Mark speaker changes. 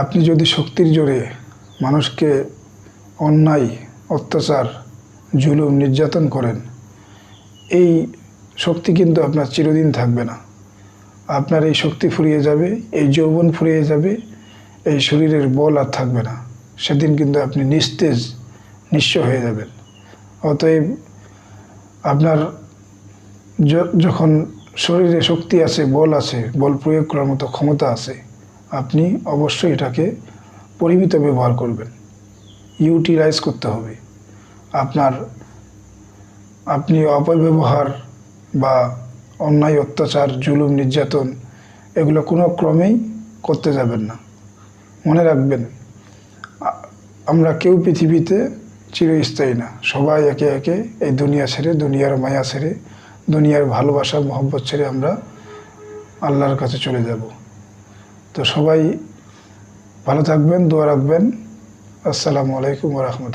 Speaker 1: আপনি যদি শক্তির জোরে মানুষকে অন্যায়, অত্যাচার, জুলুম, নির্যাতন করেন, এই শক্তি কিন্তু আপনার চিরদিন থাকবে না। আপনার এই শক্তি ফুরিয়ে যাবে, এই যৌবন ফুরিয়ে যাবে, এই শরীরের বল আর থাকবে না। সেদিন কিন্তু আপনি নিস্তেজ, নিঃস্ব হয়ে যাবেন। অতএব আপনার যখন শরীরে শক্তি আছে, বল আছে, বল প্রয়োগ করার মতো ক্ষমতা আছে আপনি অবশ্যই এটাকে পরিমিত ব্যবহার করবেন। ইউটিলাইজ করতে হবে। আপনার, আপনি অপব্যবহার বা অন্যায়, অত্যাচার, জুলুম, নির্যাতন এগুলো কোনো ক্রমেই করতে যাবেন না। মনে রাখবেন আমরা কেউ পৃথিবীতে চিরস্থায়ী না। সবাই একে একে এই দুনিয়া ছেড়ে, দুনিয়ার মায়া ছেড়ে, দুনিয়ার ভালোবাসা, মহব্বত ছেড়ে আমরা আল্লাহর কাছে চলে যাব। তো সবাই ভালো থাকবেন দোয়া রাখবেন। আসসালামু আলাইকুম রহমতুল্লাহ।